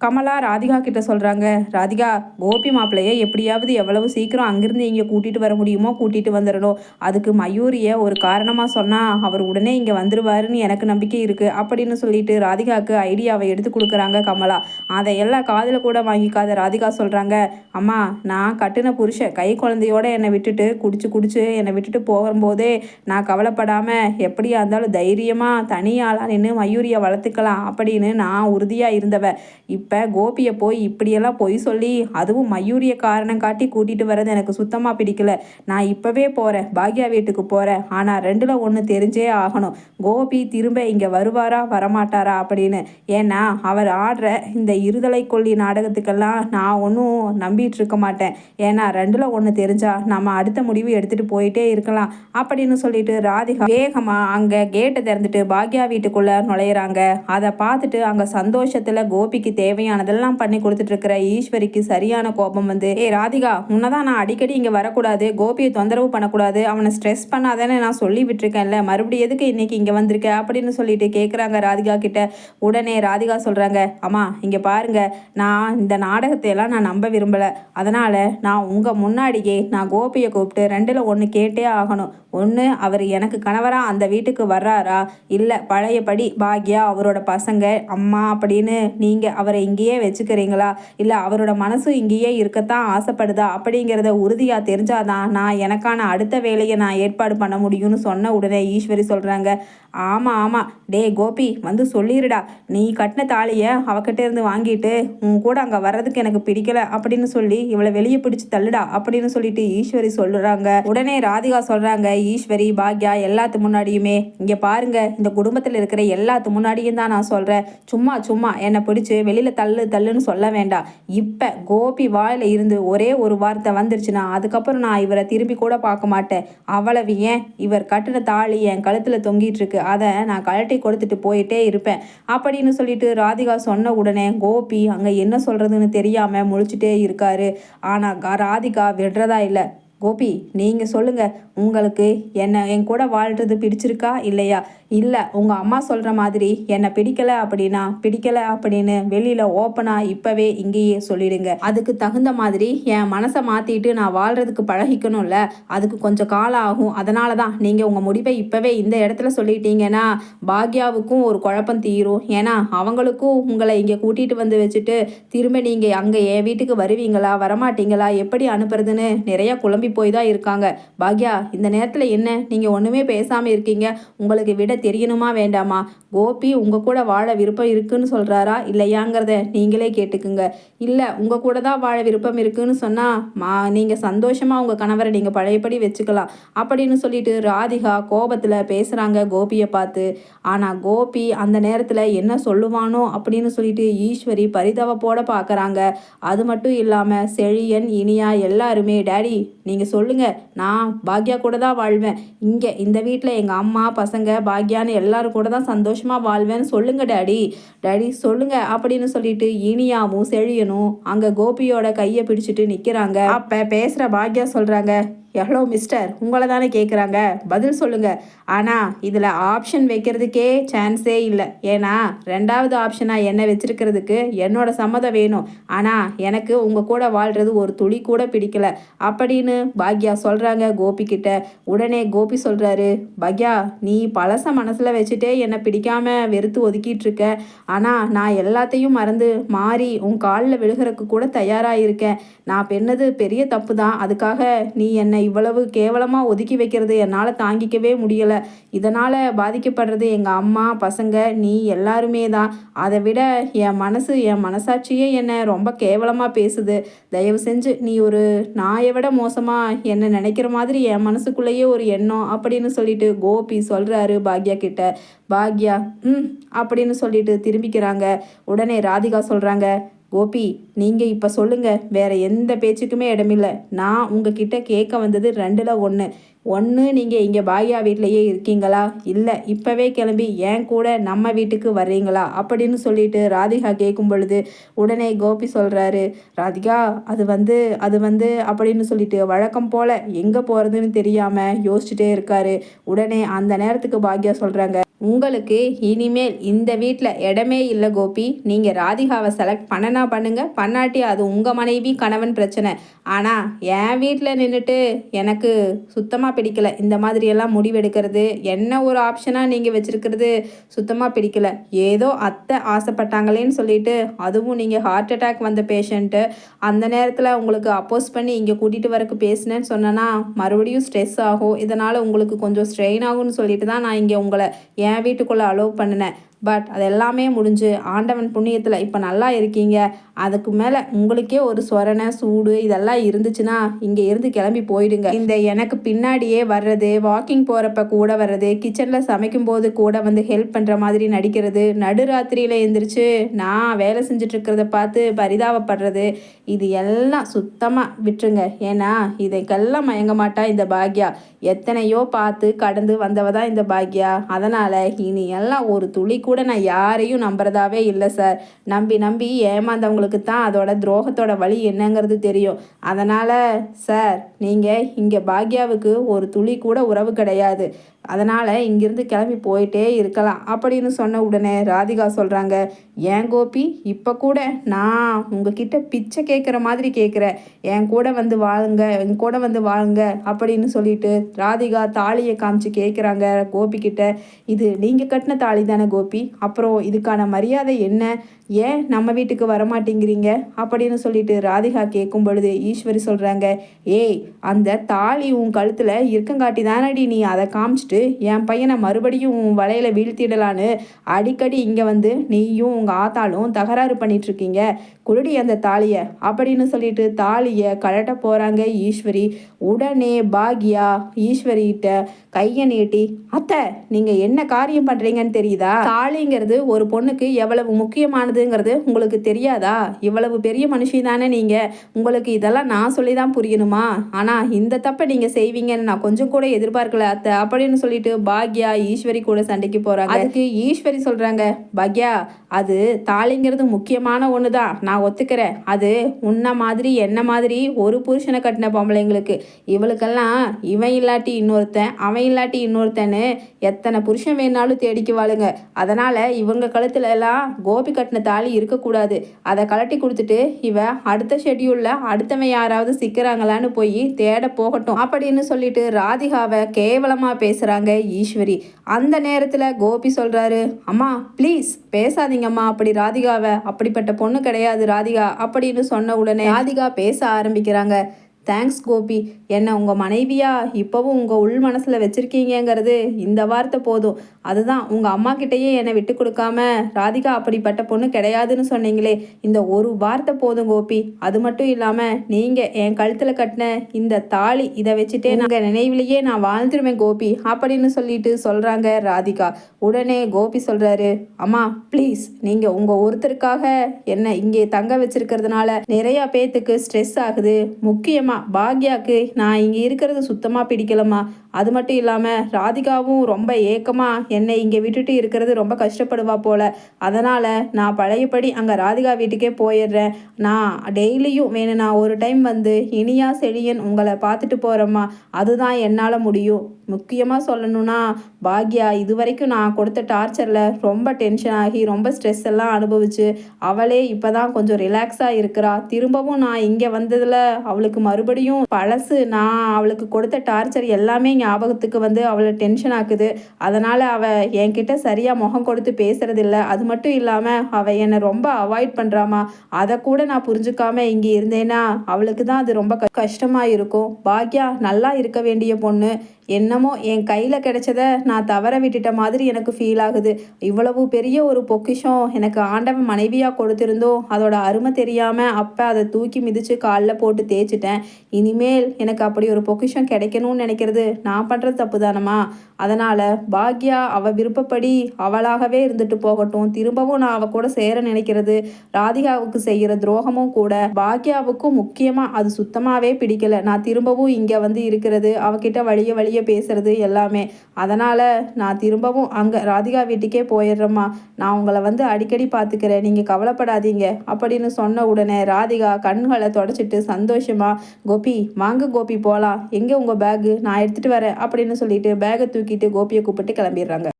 கமலா ராதிகா கிட்ட சொல்கிறாங்க ராதிகா கோபி மாப்பிள்ளைய எப்படியாவது எவ்வளவு சீக்கிரம் அங்கிருந்து இங்கே கூட்டிகிட்டு வர முடியுமோ கூட்டிகிட்டு வந்துடணும் அதுக்கு மயூரியை ஒரு காரணமாக சொன்னால் அவர் உடனே இங்கே வந்துடுவாருன்னு எனக்கு நம்பிக்கை இருக்குது அப்படின்னு சொல்லிட்டு ராதிகாவுக்கு ஐடியாவை எடுத்து கொடுக்குறாங்க கமலா. அதை எல்லாம் காதில் கூட வாங்கிக்காத ராதிகா சொல்கிறாங்க அம்மா நான் கட்டின புருஷன் கை குழந்தையோட என்னை விட்டுட்டு குடிச்சு குடிச்சு என்னை விட்டுட்டு போகும்போதே நான் கவலைப்படாமல் எப்படியா இருந்தாலும் தைரியமாக தனியாளாக நின்று மயூரியை வளர்த்துக்கலாம் அப்படின்னு நான் உறுதியாக இருந்தவ. இப் இப்போ கோபியை போய் இப்படியெல்லாம் பொய் சொல்லி அதுவும் மயூரிய காரணம் காட்டி கூட்டிகிட்டு வர்றது எனக்கு சுத்தமாக பிடிக்கல. நான் இப்போவே போகிறேன் பாக்யா வீட்டுக்கு போகிறேன் ஆனால் ரெண்டில் ஒன்று தெரிஞ்சே ஆகணும். கோபி திரும்ப இங்கே வருவாரா வரமாட்டாரா அப்படின்னு. ஏன்னா அவர் ஆடுற இந்த இருதலை கொல்லி நாடகத்துக்கெல்லாம் நான் ஒன்றும் நம்பிட்டு இருக்க மாட்டேன். ஏன்னா ரெண்டில் ஒன்று தெரிஞ்சால் நம்ம அடுத்த முடிவு எடுத்துகிட்டு போயிட்டே இருக்கலாம் அப்படின்னு சொல்லிட்டு ராதிகா வேகமாக அங்கே கேட்டை திறந்துட்டு பாக்யா வீட்டுக்குள்ளே நுழையிறாங்க. அதை பார்த்துட்டு அங்கே சந்தோஷத்தில் கோபிக்கு தேவை தேவையானதெல்லாம் பண்ணி கொடுத்துட்ருக்கிற ஈஸ்வரிக்கு சரியான கோபம் வந்து ஏ ராதிகா உன்னதான் நான் அடிக்கடி இங்கே வரக்கூடாது கோபியை தொந்தரவு பண்ணக்கூடாது அவனை ஸ்ட்ரெஸ் பண்ணாதானே நான் சொல்லி விட்டுருக்கேன்ல மறுபடியும் எதுக்கு இன்னைக்கு இங்கே வந்திருக்க? அப்படின்னு சொல்லிட்டு கேட்குறாங்க ராதிகா கிட்ட. உடனே ராதிகா சொல்கிறாங்க அம்மா இங்கே பாருங்க நான் இந்த நாடகத்தை எல்லாம் நான் நம்ப விரும்பலை. அதனால் நான் உங்கள் முன்னாடியே நான் கோபியை கூப்பிட்டு ரெண்டில் ஒன்று கேட்டே ஆகணும். ஒன்று அவர் எனக்கு கணவராக அந்த வீட்டுக்கு வர்றாரா? இல்லை பழையபடி பாக்யா அவரோட பசங்க அம்மா அப்படின்னு நீங்கள் அவரை இங்கேயே வச்சுக்கிறீங்களா? இல்லை அவரோட மனசு இங்கேயே இருக்கத்தான் ஆசைப்படுதா? அப்படிங்கிறத உறுதியாக தெரிஞ்சாதான் நான் எனக்கான அடுத்த வேலையை நான் ஏற்பாடு பண்ண முடியும்னு சொன்ன உடனே ஈஸ்வரி சொல்கிறாங்க ஆமாம் ஆமாம் டே கோபி வந்து சொல்லிடுடா நீ கட்டின தாலியை அவகிட்ட இருந்து வாங்கிட்டு உன் கூட அங்கே வர்றதுக்கு எனக்கு பிடிக்கல அப்படின்னு சொல்லி இவளை வெளியே பிடிச்சி தள்ளுடா அப்படின்னு சொல்லிட்டு ஈஸ்வரி சொல்லுறாங்க உடனே ராதிகா சொல்கிறாங்க ஈஸ்வரி பாக்யா எல்லாத்து முன்னாடியுமே இங்கே பாருங்க இந்த குடும்பத்தில் இருக்கிற எல்லாத்து முன்னாடியும் தான் நான் சொல்கிறேன் சும்மா சும்மா என்னை பிடிச்சி வெளியில் தள்ளு தள்ளுன்னு சொல்ல வேண்டாம். இப்போ கோபி வாயில் இருந்து ஒரே ஒரு வார்த்தை வந்துருச்சுன்னா அதுக்கப்புறம் நான் இவரை திரும்பி கூட பார்க்க மாட்டேன். அவ்வளவு ஏன்? இவர் கட்டின தாலி என் கழுத்தில் தொங்கிட்டு இருக்கு. அதை நான் கழட்டி கொடுத்துட்டு போயிட்டே இருப்பேன். அப்படின்னு சொல்லிட்டு ராதிகா சொன்ன உடனே கோபி அங்கே என்ன சொல்கிறதுன்னு தெரியாமல் முழிச்சிட்டே இருக்காரு. ஆனால் ராதிகா விடுறதா இல்லை. கோபி நீங்கள் சொல்லுங்கள் உங்களுக்கு என்னை என் கூட வாழ்கிறது பிடிச்சிருக்கா இல்லையா? இல்லை உங்கள் அம்மா சொல்கிற மாதிரி என்னை பிடிக்கலை அப்படின்னா பிடிக்கலை அப்படின்னு வெளியில் ஓப்பனாக இப்போவே இங்கேயே சொல்லிடுங்க. அதுக்கு தகுந்த மாதிரி என் மனசை மாற்றிட்டு நான் வாழ்கிறதுக்கு பழகிக்கணும்ல. அதுக்கு கொஞ்சம் காலம் ஆகும். அதனால தான் நீங்கள் உங்கள் முடிவை இப்போவே இந்த இடத்துல சொல்லிட்டீங்கன்னா பாக்யாவுக்கும் ஒரு குழப்பம் தீரும். ஏன்னா அவங்களுக்கும் உங்களை இங்கே கூட்டிகிட்டு வந்து வச்சுட்டு திரும்ப நீங்கள் அங்கே என் வீட்டுக்கு வருவீங்களா வரமாட்டீங்களா எப்படி அனுப்புறதுன்னு நிறையா குழம்பி போய் தான் இருக்காங்க. பாக்யா இந்த நேரத்தில் என்ன? நீங்கள் ஒன்றுமே பேசாமல் இருக்கீங்க. உங்களுக்கு விட தெரியணுமா வேண்டாமா? கோபி உங்கள் கூட வாழ விருப்பம் இருக்குன்னு சொல்கிறாரா இல்லையாங்கிறத நீங்களே கேட்டுக்குங்க. இல்லை உங்கள் கூட தான் வாழ விருப்பம் இருக்குன்னு சொன்னால் மா நீங்கள் சந்தோஷமாக உங்கள் கணவரை நீங்கள் பழையபடி வச்சுக்கலாம். அப்படின்னு சொல்லிட்டு ராதிகா கோபத்தில் பேசுகிறாங்க கோபியை பார்த்து. ஆனால் கோபி அந்த நேரத்தில் என்ன சொல்லுவானோ அப்படின்னு சொல்லிட்டு ஈஸ்வரி பரிதாபப்போட பார்க்குறாங்க அது மட்டும் இல்லாமல் செழியன் இனியா எல்லாருமே டேடி நீ நீங்கள் சொல்லுங்கள் நான் பாக்யா கூட தான் வாழ்வேன். இங்கே இந்த வீட்டில் எங்கள் அம்மா பசங்க பாக்யான்னு எல்லாரும் கூட தான் சந்தோஷமாக வாழ்வேன்னு சொல்லுங்கள் டேடி. டேடி சொல்லுங்கள் அப்படின்னு சொல்லிட்டு இனியாவும் செழியனும் அங்கே கோபியோட கையை பிடிச்சிட்டு நிற்கிறாங்க அப்போ பேசுகிற பாக்யா சொல்கிறாங்க ஹலோ மிஸ்டர் உங்களை தானே கேட்குறாங்க பதில் சொல்லுங்கள் ஆனால் இதில் ஆப்ஷன் வைக்கிறதுக்கே சான்ஸே இல்லை. ஏன்னா ரெண்டாவது ஆப்ஷனாக என்ன வச்சுருக்கிறதுக்கு என்னோட சம்மதம் வேணும். ஆனால் எனக்கு உங்கள் கூட வாழ்கிறது ஒரு துளி கூட பிடிக்கல. அப்படின்னு பாக்யா சொல்கிறாங்க கோபி கிட்ட. உடனே கோபி சொல்கிறாரு பாக்யா நீ பழச மனசில் வச்சுட்டே என்னை பிடிக்காமல் வெறுத்து ஒதுக்கிட்டு இருக்க ஆனால் நான் எல்லாத்தையும் மறந்து மாறி உன் காலில் விழுகிறதுக்கு கூட தயாராக இருக்கேன். நான் பெண்ணது பெரிய தப்பு தான் அதுக்காக நீ என்னை இவ்வளவு கேவலமாக ஒதுக்கி வைக்கிறது என்னால் தாங்கிக்கவே முடியலை. இதனால் பாதிக்கப்படுறது எங்கள் அம்மா பசங்க நீ எல்லாருமே தான். அதை விட என் மனசு என் மனசாட்சியே என்னை ரொம்ப கேவலமாக பேசுது. தயவு செஞ்சு நீ ஒரு நாயை விட மோசமாக என்னை நினைக்கிற மாதிரி என் மனசுக்குள்ளேயே ஒரு எண்ணம் அப்படின்னு சொல்லிட்டு கோபி சொல்கிறாரு பாக்யா கிட்ட. பாக்யா ம் அப்படின்னு சொல்லிட்டு திரும்பிக்கிறாங்க. உடனே ராதிகா சொல்கிறாங்க கோபி நீங்கள் இப்போ சொல்லுங்கள் வேறு எந்த பேச்சுக்குமே இடமில்லை. நான் உங்ககிட்ட கேட்க வந்தது ரெண்டில் ஒன்று ஒன்று நீங்கள் இங்கே பாயா வீட்லேயே இருக்கீங்களா? இல்லை இப்போவே கிளம்பி ஏன் கூட நம்ம வீட்டுக்கு வர்றீங்களா? அப்படின்னு சொல்லிட்டு ராதிகா கேட்கும் பொழுது உடனே கோபி சொல்கிறாரு ராதிகா அது வந்து அது வந்து அப்படின்னு சொல்லிட்டு வழக்கம் போல் எங்கே போகிறதுன்னு தெரியாமல் யோசிச்சுட்டே இருக்காரு. உடனே அந்த நேரத்துக்கு பாக்யா சொல்கிறாங்க உங்களுக்கு இனிமேல் இந்த வீட்டில் இடமே இல்லை கோபி. நீங்கள் ராதிகாவை செலக்ட் பண்ணனா பண்ணுங்க. பண்ணாட்டி அது உங்கள் மனைவி கணவன் பிரச்சனை. ஆனால் என் வீட்டில் நின்றுட்டு எனக்கு சுத்தமாக பிடிக்கல. இந்த மாதிரியெல்லாம் முடிவெடுக்கிறது என்ன ஒரு ஆப்ஷனாக நீங்கள் வச்சுருக்கிறது சுத்தமாக பிடிக்கல. ஏதோ அத்தை ஆசைப்பட்டாங்களேன்னு சொல்லிட்டு அதுவும் நீங்கள் ஹார்ட் அட்டாக் வந்த பேஷண்ட்டு அந்த நேரத்தில் உங்களுக்கு அப்போஸ் பண்ணி இங்கே கூட்டிகிட்டு வரக்கு பேசினேன்னு சொன்னேன்னா மறுபடியும் ஸ்ட்ரெஸ் ஆகும். இதனால் உங்களுக்கு கொஞ்சம் ஸ்ட்ரெயின் ஆகும்னு சொல்லிட்டு தான் நான் இங்கே உங்களை என் வீட்டுக்குள்ளே அலோவ் பண்ணினேன். பட் அது எல்லாமே முடிஞ்சு ஆண்டவன் புண்ணியத்தில் இப்போ நல்லா இருக்கீங்க. அதுக்கு மேலே உங்களுக்கே ஒரு சொரணை சூடு இதெல்லாம் இருந்துச்சுன்னா இங்கே இருந்து கிளம்பி போயிடுங்க. இந்த எனக்கு பின்னாடியே வர்றது வாக்கிங் போகிறப்ப கூட வர்றது கிச்சனில் சமைக்கும் போது கூட வந்து ஹெல்ப் பண்ணுற மாதிரி நடிக்கிறது நடுராத்திரியில் எழுந்திரிச்சு நான் வேலை செஞ்சிட்ருக்கிறத பார்த்து பரிதாபப்படுறது இது எல்லாம் சுத்தமாக விட்டுருங்க. ஏன்னா இதைக்கெல்லாம் மயங்க மாட்டா இந்த பாக்யா. எத்தனையோ பார்த்து கடந்து வந்தவ தான் இந்த பாக்யா. அதனால் இனி எல்லாம் ஒரு துளி கூட கூட நான் யாரையும் நம்புறதாவே இல்லை சார் நம்பி நம்பி ஏமாந்தவங்களுக்கு தான் அதோட துரோகத்தோட வழி என்னங்கிறது தெரியும். அதனால் சார் நீங்கள் இங்கே பாக்யாவுக்கு ஒரு துளி கூட உறவு கிடையாது. அதனால் இங்கிருந்து கிளம்பி போயிட்டே இருக்கலாம் அப்படின்னு சொன்ன உடனே ராதிகா சொல்கிறாங்க ஏன் கோபி இப்போ கூட நான் உங்ககிட்ட பிச்சை கேட்குற மாதிரி கேட்குறேன் என் கூட வந்து வாழுங்க என் கூட வந்து வாழுங்க அப்படின்னு சொல்லிட்டு ராதிகா தாலியை காமிச்சு கேட்குறாங்க கோபி கிட்ட இது நீங்கள் கட்டின தாலி தானே கோபி? அப்புறம் இதுக்கான மரியாதை என்ன? ஏன் நம்ம வீட்டுக்கு வரமாட்டேங்கிறீங்க? அப்படின்னு சொல்லிட்டு ராதிகா கேட்கும் பொழுது ஈஸ்வரி சொல்கிறாங்க ஏய் அந்த தாலி உன் கழுத்தில் இருக்கங்காட்டி தானடி நீ அதை காமிச்சிட்டு? என் பையனை மறுபடியும் உன் வலையில் வீழ்த்திடலான்னு அடிக்கடி இங்கே வந்து நீயும் உங்கள் ஆத்தாலும் தகராறு பண்ணிகிட்ருக்கீங்க குருடி அந்த தாலியை அப்படின்னு சொல்லிட்டு தாலியை கழட்ட போகிறாங்க ஈஸ்வரி. உடனே பாக்யா ஈஸ்வரிகிட்ட கையை நீட்டி அத்தை நீங்கள் என்ன காரியம் பண்ணுறீங்கன்னு தெரியுதா? தாலிங்கிறது ஒரு பொண்ணுக்கு எவ்வளவு முக்கியமானதுங்கிறது உங்களுக்கு தெரியாதா? இவ்வளவு பெரிய மனுஷி தானே நீங்கள் உங்களுக்கு இதெல்லாம் நான் சொல்லி தான் புரியணுமா? ஆனால் இந்த தப்பை நீங்கள் செய்வீங்கன்னு நான் கொஞ்சம் கூட எதிர்பார்க்கல அத்தை. அப்படின்னு சொல்லிட்டு பாக்யா ஈஸ்வரி கூட சண்டைக்கு போகிறாங்க அதுக்கு ஈஸ்வரி சொல்கிறாங்க பாக்யா அது தாலிங்கிறது முக்கியமான ஒன்று தான் நான் ஒத்துக்கிறேன். அது உன்ன மாதிரி என்ன மாதிரி ஒரு புருஷனை கட்டின பொம்பளைங்களுக்கு. இவளுக்கெல்லாம் இவன் இல்லாட்டி இன்னொருத்தன் அவன் இல்லாட்டி இன்னொருத்தன்னு எத்தனை புருஷன் வேணாலும் தேடிக்குவாளுங்க. அதனால் இவங்க கழுத்தில் எல்லாம் கோபி கட்டின தாலி இருக்கக்கூடாது. அதை கலட்டி கொடுத்துட்டு இவ அடுத்த ஷெட்யூலில் அடுத்தவன் யாராவது சிக்கிறாங்களான்னு போய் தேட போகட்டும் அப்படின்னு சொல்லிட்டு ராதிகாவை கேவலமாக பேசுகிறாங்க ஈஸ்வரி. அந்த நேரத்தில் கோபி சொல்கிறாரு அம்மா ப்ளீஸ் பேசாதீங்கம்மா. அப்படி ராதிகாவை அப்படிப்பட்ட பொண்ணு கிடையாது ராதிகா. அப்படின்னு சொன்ன உடனே ராதிகா பேச ஆரம்பிக்கிறாங்க. தேங்க்ஸ் கோபி. என்னை உங்கள் மனைவியா? இப்போவும் உங்கள் உள் மனசில் வச்சுருக்கீங்கங்கிறது இந்த வார்த்தை போதும். அதுதான் உங்கள் அம்மா கிட்டேயே என்னை விட்டு கொடுக்காம ராதிகா அப்படிப்பட்ட பொண்ணு கிடையாதுன்னு சொன்னீங்களே இந்த ஒரு வார்த்தை போதும் கோபி. அது மட்டும் இல்லாமல் நீங்கள் என் கழுத்தில் கட்டின இந்த தாலி இதை வச்சுட்டே நாங்கள் நினைவிலேயே நான் வாழ்ந்துருவேன் கோபி அப்படின்னு சொல்லிட்டு சொல்கிறாங்க ராதிகா. உடனே கோபி சொல்கிறாரு அம்மா ப்ளீஸ் நீங்கள் உங்கள் ஒருத்தருக்காக என்னை இங்கே தங்க வச்சிருக்கிறதுனால நிறையா பேத்துக்கு ஸ்ட்ரெஸ் ஆகுது. முக்கியமாக பாக்யாவுக்கு நான் இங்கே இருக்கிறது சுத்தமாக பிடிக்கலம்மா. அது மட்டும் இல்லாமல் ராதிகாவும் ரொம்ப ஏக்கமாக என்னை இங்கே விட்டுட்டு இருக்கிறது ரொம்ப கஷ்டப்படுவா போல். அதனால் நான் பழையபடி அங்கே ராதிகா வீட்டுக்கே போயிடுறேன். நான் டெய்லியும் வேணும் நான் ஒரு டைம் வந்து இனியா செழியன் உங்களை பார்த்துட்டு போகிறேம்மா அதுதான் என்னால் முடியும். முக்கியமாக சொல்லணும்னா பாக்யா இது வரைக்கும் நான் கொடுத்த டார்ச்சரில் ரொம்ப டென்ஷன் ஆகி ரொம்ப ஸ்ட்ரெஸ் எல்லாம் அனுபவிச்சு அவளே இப்போ தான் கொஞ்சம் ரிலாக்ஸாக இருக்கிறா. திரும்பவும் நான் இங்கே வந்ததில் அவளுக்கு மறுபடியும் பழசு நான் அவளுக்கு கொடுத்த டார்ச்சர் எல்லாமே ஞாபகத்துக்கு வந்து அவளை டென்ஷன் ஆக்குது. அதனால் அவள் என்கிட்ட சரியாக முகம் கொடுத்து பேசுறதில்ல. அது மட்டும் இல்லாமல் அவள் என்னை ரொம்ப அவாய்ட் பண்ணுறாமா அதை கூட நான் புரிஞ்சுக்காம இங்கே இருந்தேன்னா அவளுக்கு தான் அது ரொம்ப கஷ்டமாக இருக்கும். பாக்யா நல்லா இருக்க வேண்டிய பொண்ணு. என்னமோ என் கையில் கிடைச்சத நான் தவற விட்டுட்ட மாதிரி எனக்கு ஃபீல் ஆகுது. இவ்வளவு பெரிய ஒரு பொக்கிஷம் எனக்கு ஆண்டவன் மனைவியாக கொடுத்துருந்தோம் அதோட அருமை தெரியாமல் அப்போ அதை தூக்கி மிதித்து காலில் போட்டு தேய்ச்சிட்டேன். இனிமேல் எனக்கு அப்படி ஒரு பொக்கிஷம் கிடைக்கணும்னு நினைக்கிறது நான் பண்ணுறது தப்பு தானம்மா அதனால் பாக்யா அவள் விருப்பப்படி அவளாகவே இருந்துட்டு போகட்டும். திரும்பவும் நான் அவள் கூட சேர நினைக்கிறது ராதிகாவுக்கு செய்கிற துரோகமும் கூட பாக்யாவுக்கும் முக்கியமாக அது சுத்தமாகவே பிடிக்கல. நான் திரும்பவும் இங்கே வந்து இருக்கிறது அவகிட்ட வழிய வழிய வெளியே பேசுறது எல்லாமே. அதனால் நான் திரும்பவும் அங்கே ராதிகா வீட்டுக்கே போயிடுறேம்மா. நான் உங்களை வந்து அடிக்கடி பார்த்துக்கிறேன் நீங்கள் கவலைப்படாதீங்க. அப்படின்னு சொன்ன உடனே ராதிகா கண்களை தொடச்சிட்டு சந்தோஷமா கோபி வாங்க கோபி போகலாம் எங்கே உங்கள் பேகு நான் எடுத்துகிட்டு வரேன். அப்படின்னு சொல்லிட்டு பேகை தூக்கிட்டு கோபியை கூப்பிட்டு கிளம்பிடுறாங்க.